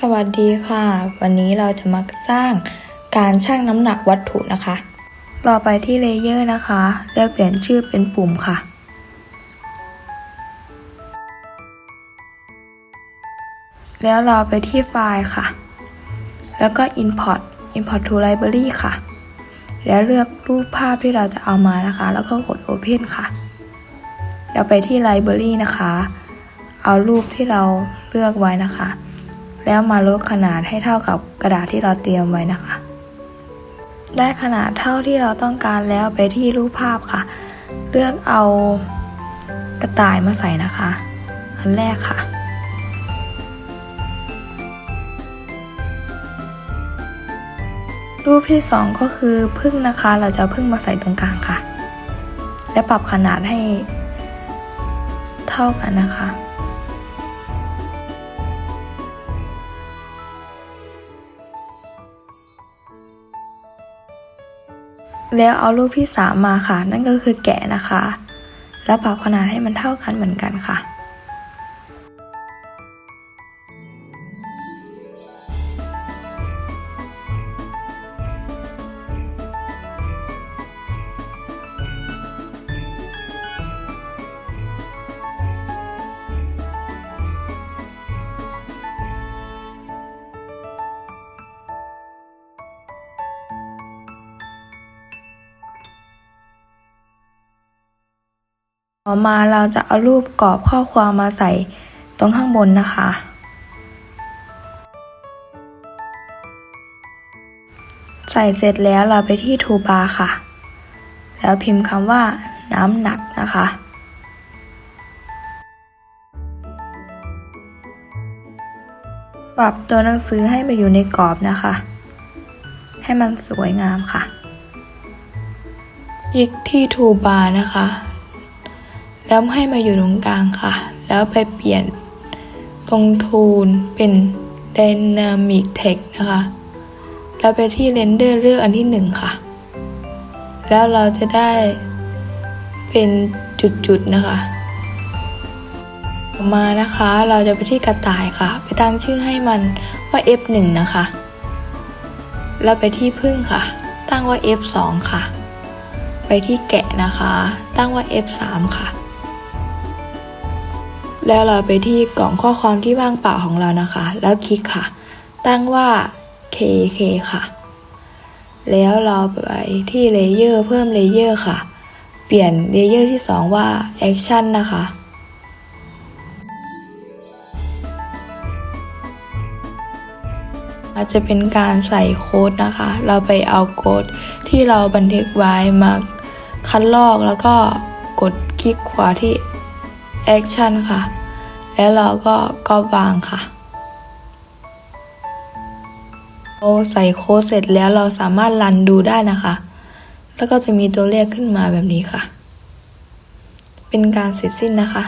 สวัสดีค่ะ วันนี้เราจะมาสร้างการชั่งน้ำหนักวัตถุนะคะเราไปที่เลเยอร์นะคะ แล้วเปลี่ยนชื่อเป็นปุ่มค่ะ แล้วเราไปที่ไฟล์ค่ะ แล้วก็ import import to library ค่ะ แล้วเลือกรูปภาพที่เราจะเอามานะคะ แล้วก็กด open ค่ะ แล้วไปที่ library นะคะ เอารูปที่เราเลือกไว้นะคะ แล้วมาลดขนาดให้เท่ากับกระดาษที่เราเตรียมไว้นะคะ ได้ขนาดเท่าที่เราต้องการแล้วไปที่รูปภาพค่ะ เลือกเอากระต่ายมาใส่นะคะ อันแรกค่ะรูปที่สองก็คือพึ่งนะคะ เราจะพึ่งมาใส่ตรงกลางค่ะ และปรับขนาดให้เท่ากันนะคะ แล้วเอารูปที่สามมาค่ะ นั่นก็คือแกะนะคะ แล้วปรับขนาดให้มันเท่ากันเหมือนกันค่ะ ต่อมาเราจะเอารูปกรอบข้อความมาใส่ตรงข้างบนนะคะ ใส่เสร็จแล้วเราไปที่ทูบาร์ค่ะ แล้วพิมพ์คำว่าน้ำหนักนะคะปรับตัวหนังสือให้มาอยู่ในกรอบนะคะ ให้มันสวยงามค่ะคลิกที่ทูบาร์นะคะ แล้วให้มาอยู่ตรงกลางค่ะ แล้วไปเปลี่ยนตรงทูนเป็น Dynamic Text นะคะ แล้วไปที่ Render เลือกอันที่หนึ่งค่ะ แล้วเราจะได้เป็นจุดๆนะคะต่อมานะคะเราจะไปที่กระต่ายค่ะ ไปตั้งชื่อให้มันว่า F1 นะคะ แล้วไปที่พึ่งค่ะ ตั้งว่า F2 ค่ะ ไปที่แกะนะคะ ตั้งว่า F3 ค่ะ แล้วเราไปที่กล่องข้อความที่ว่างเปล่าของเรานะคะ แล้วคลิกค่ะ ตั้งว่า KK ค่ะ แล้วเราไปที่เลเยอร์เพิ่มเลเยอร์ค่ะ เปลี่ยนเลเยอร์ที่ 2 ว่า Action นะคะอาจจะเป็นการใส่โค้ดนะคะ เราไปเอาโค้ดที่เราบันทึกไว้มาคัดลอกแล้วก็กดคลิกขวาที่ แอคชั่นค่ะ แล้วเราก็ก็วางค่ะเราใส่โค้ดเสร็จแล้วเราสามารถรันดูได้นะคะ แล้วก็จะมีตัวเลขขึ้นมาแบบนี้ค่ะ เป็นการเสร็จสิ้นนะคะ